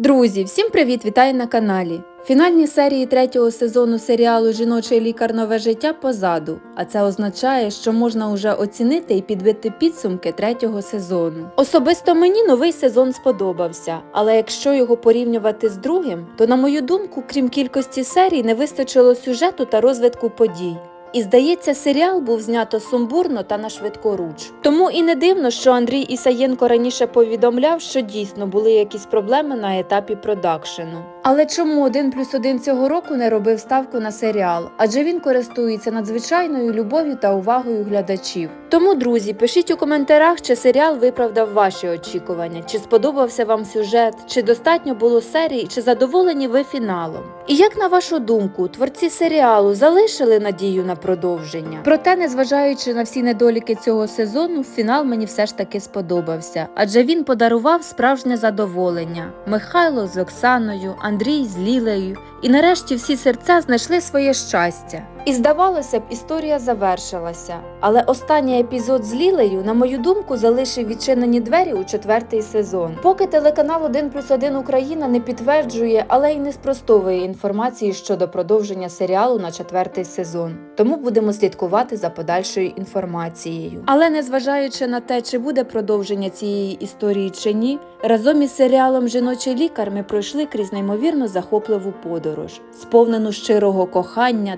Друзі, всім привіт! Вітаю на каналі. Фінальні серії третього сезону серіалу Жіночий лікар нове життя позаду. А це означає, що можна уже оцінити і підбити підсумки третього сезону. Особисто мені новий сезон сподобався, але якщо його порівнювати з другим, то на мою думку, крім кількості серій, не вистачило сюжету та розвитку подій. І здається, серіал був знято сумбурно та на швидкоруч. Тому і не дивно, що Андрій Ісаєнко раніше повідомляв, що дійсно були якісь проблеми на етапі продакшену. Але чому один плюс один цього року не робив ставку на серіал? Адже він користується надзвичайною любов'ю та увагою глядачів. Тому, друзі, пишіть у коментарях, чи серіал виправдав ваші очікування, чи сподобався вам сюжет, чи достатньо було серій, чи задоволені ви фіналом. І як на вашу думку, творці серіалу залишили надію на продовження? Проте, незважаючи на всі недоліки цього сезону, фінал мені все ж таки сподобався, адже він подарував справжнє задоволення. Михайло з Оксаною, Андрій з Лілею, і нарешті всі серця знайшли своє щастя. І здавалося б, історія завершилася. Але останній епізод з Лілею, на мою думку, залишив відчинені двері у четвертий сезон. Поки телеканал 1 плюс 1 Україна не підтверджує, але й не спростовує інформації щодо продовження серіалу на четвертий сезон. Тому будемо слідкувати за подальшою інформацією. Але незважаючи на те, чи буде продовження цієї історії чи ні, разом із серіалом Жіночий лікар ми пройшли крізь неймовірно захопливу подорож, сповнену щирого кохання,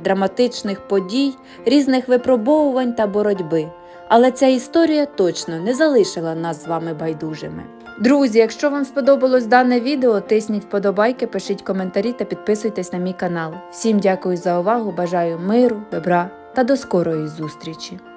драматичних подій, різних випробовувань та боротьби. Але ця історія точно не залишила нас з вами байдужими. Друзі, якщо вам сподобалось дане відео, тисніть вподобайки, пишіть коментарі та підписуйтесь на мій канал. Всім дякую за увагу, бажаю миру, добра та до скорої зустрічі!